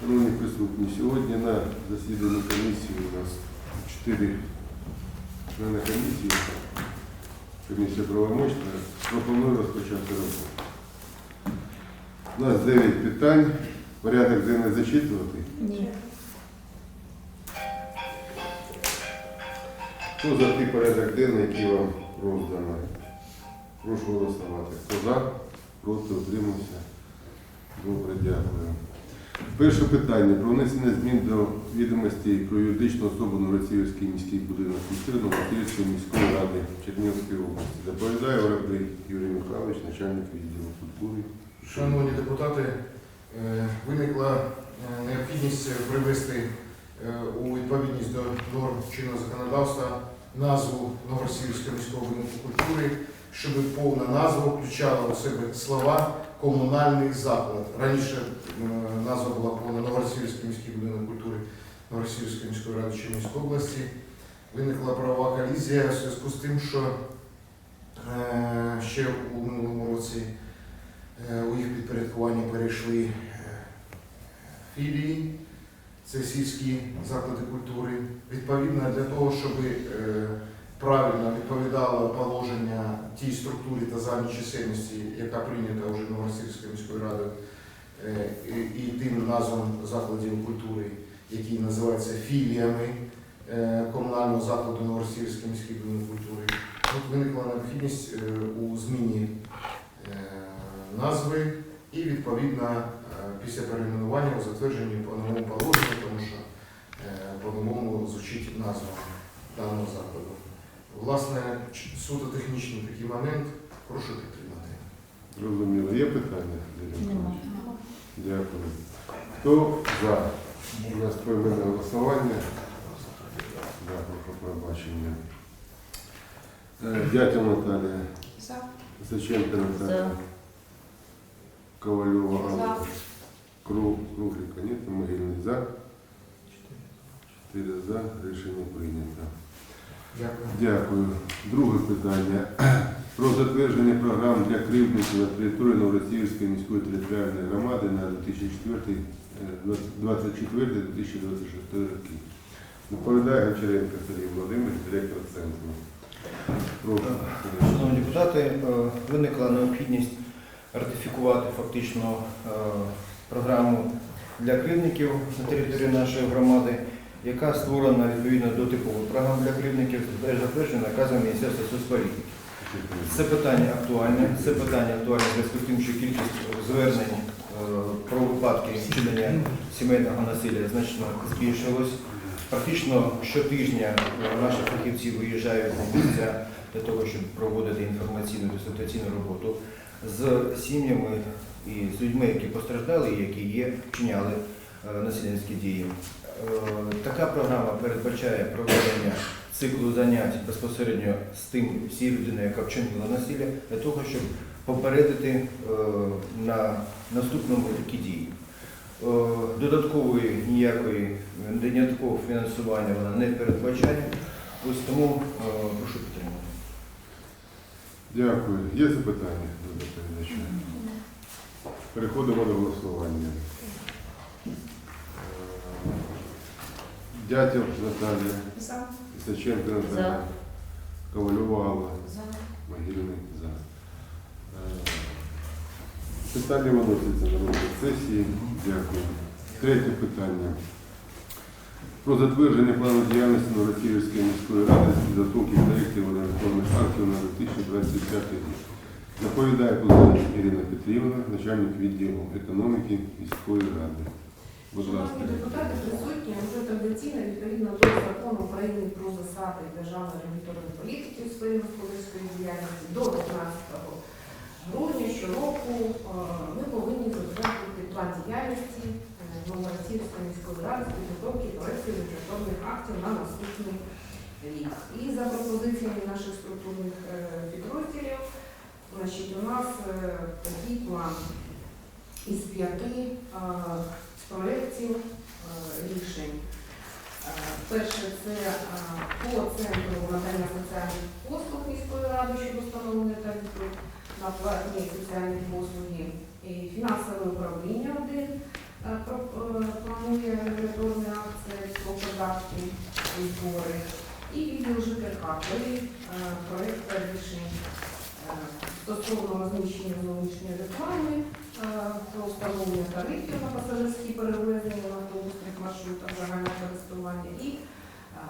Шановні присутні, сьогодні на засіданні комісії у нас чотири члени комісії. Комісія правомочна. Пропоную розпочати роботу. У нас 9 питань. Порядок денний зачитувати. Ні. Хто за той порядок денний, який вам роздано? Прошу голосувати. Хто за? Проти утримався? Добре, дякую. Перше питання про внесення змін до відомостей про юридичну особу Новоросіївський міський будинок культури Новоросіївської міської ради Чернігівської області. Доповідає Воробей Юрій Михайлович, начальник відділу культури. Шановні депутати, е, виникла е, необхідність привести е, у відповідність до норм чинного законодавства назву Новоросіївського міського будинку культури, щоб повна назва включала у себе слова комунальний заклад. Раніше е, назва була повна Новоросіївський міський будинок культури Новоросіївської міської ради Чернігівської області. Виникла правова колізія в зв'язку з тим, що е, ще у минулому році Е, У їх підпорядкування перейшли філії, це сільські заклади культури. Відповідно, для того, щоб правильно відповідало положення тій структурі та загальній чисельності, яка прийнята вже Новоросійською міською радою, е, і- тим назвам закладів культури, які називаються філіями е, комунального закладу Новоросійський міський будинок культури. Тут виникла необхідність е, у зміні назви і відповідно після перейменування у затвердженні по новому положенню, тому що по-новому звучить назва даного закладу. Власне, суто технічний такий момент, прошу підтримати. Зрозуміло. Є питання? Нема. Дякую. Хто за? У нас поіменне голосування. Дякую про пробачення. Е, Наталія. За. Саченко Наталія. За. Ковальова За. Анна. Кру, Круглика нет, Могильний за. Чотири за. Рішення прийнято. Дякую. Дякую. Друге питання. Про затвердження програм для кривдників на території Новоросіївської міської територіальної громади на 2024-2026 роки. Доповідає Гончаренко Сергій Володимирович, директор центру. Прошу. Шановні депутати, е, виникла необхідність ратифікувати фактично е, програму для кривдників на території нашої громади, яка створена відповідно до типових програм для кривдників, теж затверджена наказом Міністерства соцполітики. Це питання актуальне. Це питання актуальне зв'язку з тим, що кількість звернень е, про випадки вчинення сімейного насилля значно збільшилось. Практично щотижня е, наші фахівці виїжджають на місця для того, щоб проводити інформаційну консультаційну роботу з сім'ями і з людьми, які постраждали, і які є, вчиняли е, насильницькі дії. Е, Така програма передбачає проведення циклу занять безпосередньо з тим всією людиною, яка вчинила насилля, для того, щоб попередити е, на наступному такі дії. Е, Додаткової ніякої додаткового фінансування вона не передбачає. Ось тому прошу підтримати. Дякую. Є запитання? Переходимо до голосування. Дятел Наталія. За. Ісаченко Наталія. За. Ковальова Алла. За. Могильний за. Питання виноситься на розгляд сесії. Дякую. Третє питання. Про затвердження плану діяльності Новоросіївської міської ради з підготовки проєктів організованих актів на 2025 рік. Доповідає Кузенець Ірина Петрівна, начальник відділу економіки міської ради. Шановні депутати присутні. Вже традиційно відповідно до закону України про засади державної регуляторної політики у сфері господарської діяльності до 15 грудня щороку е, ми повинні затвердити план діяльності е, міської ради з підготовки проєктів регуляторних актів на наступний рік. І за пропозиціями наших структурних е, підрозділів, значить, у нас такий план. Із п'яти проєктів е, рішень. Е, Перше це е, по центру надання соціальних послуг міської ради щодо встановлення тарифу на платні соціальні послуги. І фінансове управління один е, про- е, план видатки і збори. І відділ ЖКХ, е, проекти рішень стосовно розміщення зовнішньої реклами, про встановлення тарифів на пасажирські перевезення на автобусних маршрутах загального користування і е,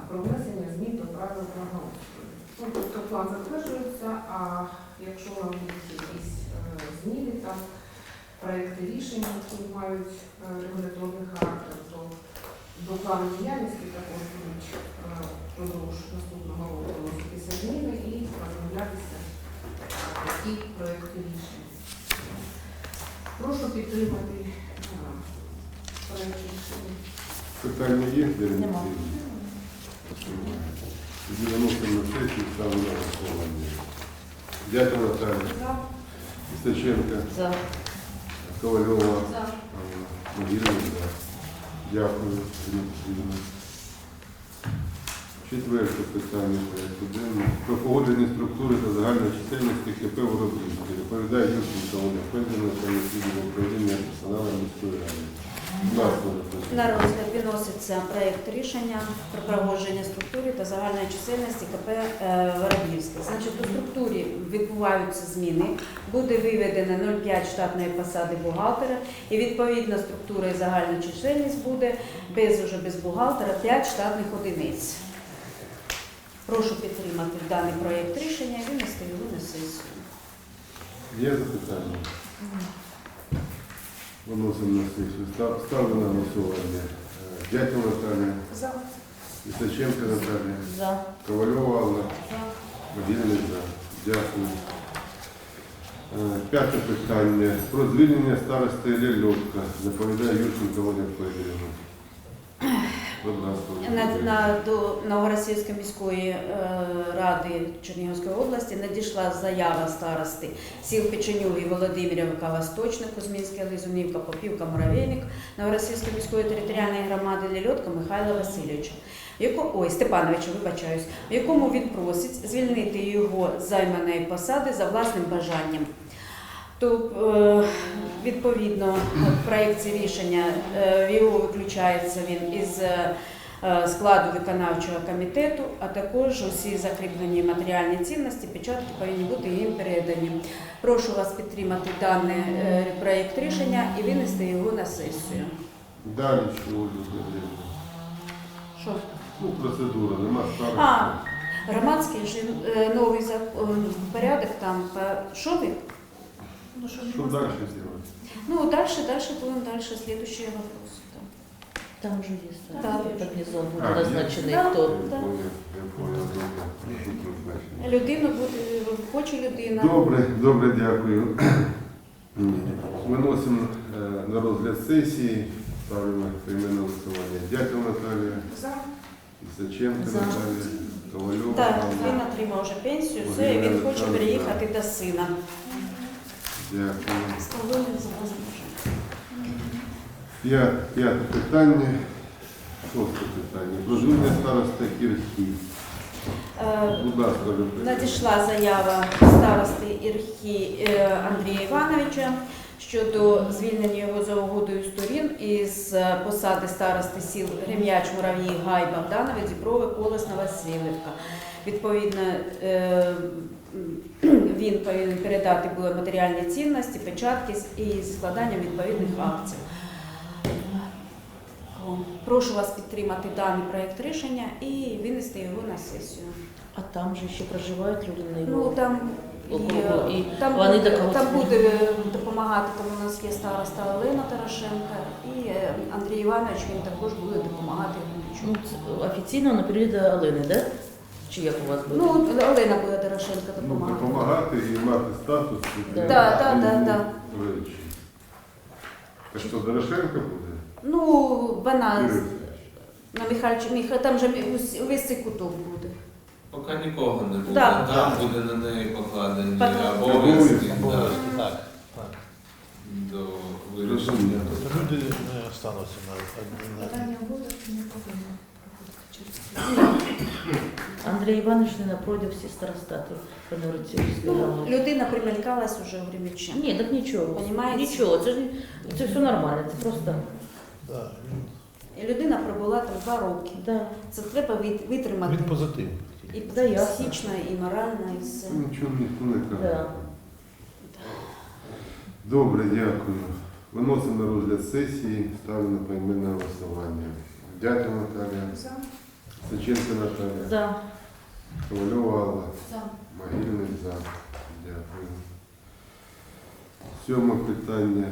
про внесення змін до правил благоустрою. Ну, тобто план затверджується, а якщо нам будуть якісь е, зміни, там проекти рішень, які мають е, регуляторний характер, то до плану діяльності також будуть е, впродовж наступного року вноситися зміни і розроблятися такі проекти рішень. Підтримати е, проект рішення. Питання є? Ірина Нема. Тоді виносимо на сесію, ставимо на голосування. Дякую, Наталія. За. Істаченка, За. Ковальова, За. Могильна. Дякую, Ірина. Четверте питання порядку денного. Про погодження структури та загальної чисельності КП «Воробівське». Доповідає Юрченко Олег Федоровна, начальник управління персоналу міської ради. На розгляд виноситься проєкт рішення про проводження структури та загальної чисельності КП е, Воробівське. Значить, у структурі відбуваються зміни. Буде виведено 0,5 штатної посади бухгалтера, і відповідно структура і загальна чисельність буде без уже без бухгалтера 5 штатних одиниць. Прошу підтримати даний проєкт рішення і винести його на сесію. Є запитання? Виносимо на сесію. Став- Ставлю на голосування. Е, Дякую, Наталія. За. Ісаченко Наталія. За. Ковальова Алла. За. Могильний за. Дякую. Е, П'яте питання. Про звільнення старости Лельотка. Доповідає Юрченко Олег Федорівна. На, на, до Новоросійської міської е, ради Чернігівської області надійшла заява старости сіл Печенюги, Володимирівка, Восточна, Кузьмінська, Лизунівка, Попівка, Муравейник Новоросійської міської територіальної громади Лельотка Михайла Васильовича. яко- Ой, Степановича, вибачаюсь, в якому він просить звільнити його займаної посади за власним бажанням. То е, відповідно в проєкті рішення е, його виключається він із е, складу виконавчого комітету, а також усі закріплені матеріальні цінності, печатки повинні бути їм передані. Прошу вас підтримати даний проєкт рішення і винести його на сесію. Далі що Ольга Що? Ну, процедура, нема старости. А, громадський новий порядок там. Що ви? Ну, що Що далі зробити? Ну, дальше, дальше будем дальше. Следующие вопросы. да. Там уже есть Да. да. гарнизон А, будет есть? назначенный Да. кто. Я понял, я понял, добре. Тут назначено. Людина буде, хоче людина. Добре, добре, дякую. Виносимо е, на розгляд сесії. Ставимо поіменне голосування. Дякую, Наталія. За. Ісаченко За. Наталія. Ковальова. Так, Анна. він отримав вже пенсію, все, і він хоче переїхати до сина. Дякую. П'яте питання. Шосте питання. Про звільнення староста Кірхі. Е, Будь ласка, Ольга Надійшла заява старости Ірхі е, Андрія Івановича щодо звільнення його за угодою сторін із посади старости сіл Грем'яч, Мурав'ї, Гай, Богдановець, Діброве, Колесна, Васильівка. Відповідно, е, він повинен передати були матеріальні цінності, печатки і зі складанням відповідних акцій. Прошу вас підтримати даний проєкт рішення і винести його на сесію. А там же еще проживают люди на Ну там і, і там, вони буде, там буде допомагати, там у нас є староста Олена Тарошенка і е, Андрій Іванович, він також буде допомагати Ну, он перейдет до Олени, да? Чи як у вас буде? Ну, Олена буде Тарошенка Ну, допомагати. допомагати і мати статус. Да. Да, да, да, да. Що Дорошенко буде? Ну, вона Юрій на Михайловича, Міха, там же ус- весь цей куток буде. Поки нікого не буде, Так. там буде на неї покладені Покладені. обов'язки Обов'язки. Так, так. до вирішення. Люди не остануться на одні. Питання буде, чи не повинно Иванович, наверное, против все по Новороссийской Ну, людина примелькалась уже в Гремячі. Ні, так нічого. Понімаєте? Нічого, це ж це все нормально, це просто Да, І людина пробула там два роки. Да. Це треба вит- витримати Він позитивний. і Да, ясно. психічно, і морально, і все. Нічого ніхто не каже. Да. Добре, дякую. Виносимо на розгляд сесії, ставлю на поіменне голосування. Дякую, Наталія. За. Саченко Наталія. За. Ковальова Алла. За. Могильний за. Дякую. Сьоме питання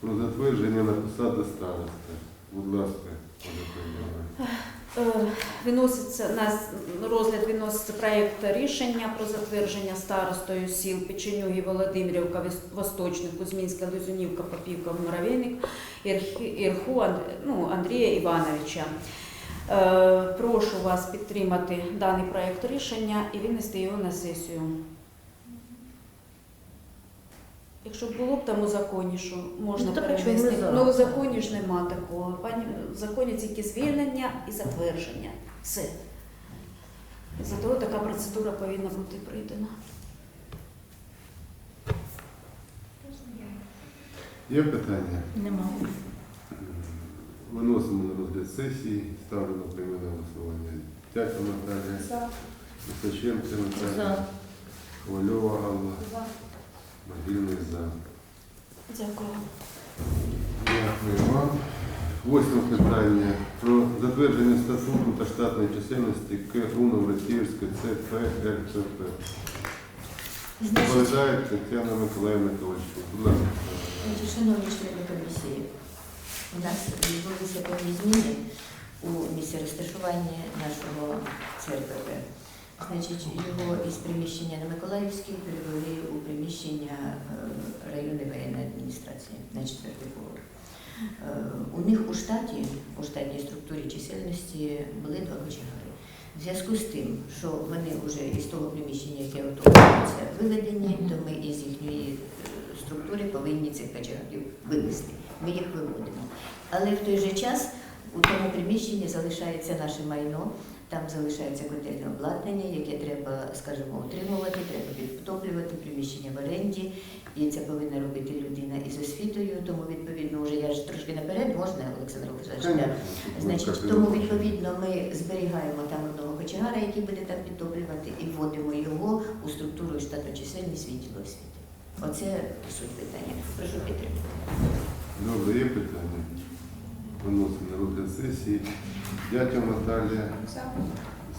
про затвердження на посаду старости. Будь ласка. Е, Виноситься на розгляд виноситься проєкт рішення про затвердження старостою сіл Печенюги, Володимирівка, Восточник, Кузьмінська, Лизунівка, Попівка, Муравейник, Ірху ну, Андрія Івановича. Е, Прошу вас підтримати даний проєкт рішення і винести його на сесію. Якщо б було б там у законі, що можна Ну, за? Ну, у законі ж нема такого. Пані, в законі тільки звільнення і затвердження. Все. За того така процедура повинна бути прийдена. Є питання? Нема. Виносимо на розгляд сесії, ставлю на поіменне голосування. Дякую, Наталія. За. Височенко Наталія. За. Ковальова Алла. За. Могильний за. Дякую. Дякую вам. Восьме питання про затвердження статуту та штатної чисельності КУ Новороссіївське ЦП РЦП. Доповідає Тетяна Миколаївна Ковальчук. Будь ласка. шановні члени комісії, у нас відбулися певні зміни у місці розташування нашого ЦРПП. Значить, його із приміщення на Миколаївській перевели у приміщення е, районної воєнної адміністрації на четвертий поверх. Е, У них у штаті, у штатній структурі чисельності були два кочегари. В зв'язку з тим, що вони вже із того приміщення, яке отримується, виведені, то ми із їхньої е, структури повинні цих кочегарів вивести. Ми їх виводимо. Але в той же час у тому приміщенні залишається наше майно, там залишається котельне обладнання, яке треба, скажімо, утримувати, треба підтоплювати приміщення в оренді, і це повинна робити людина із освітою. Тому відповідно, вже я ж трошки наперед можна, Олександр Олександрович? Значить, тому відповідно ми зберігаємо там одного кочегара, який буде там підтоплювати, і вводимо його у структуру і штатну чисельність відділу освіти. Оце суть питання. Прошу підтримати. Добре, є питання? Виносимо на розгляд сесії. Дякую, Наталія. За.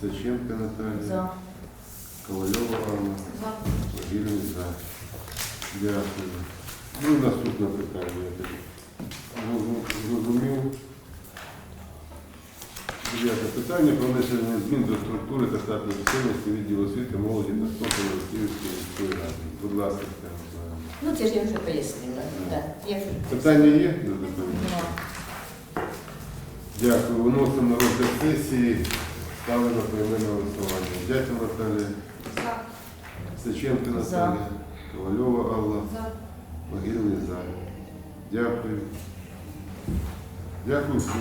Височенко Наталія. За. Ковальова Алла. За. Могильний за. Дякую. Ну, і наступне питання. я Зрозумів. Дев'яте питання про внесення змін до структури та штатної чисельності відділу освіти, молоді та спорту Російської міської ради. Будь ласка, Тетяна Ну це ж я вже пояснила. Так, я Питання є? Нема. Дякую. Виносимо на розгляд сесії. Ставлю на поіменне голосування. Дякую, Наталія. За. Саченко За. Наталія. Ковальова Алла. За. Могильний за. Дякую. Дякую, Суза.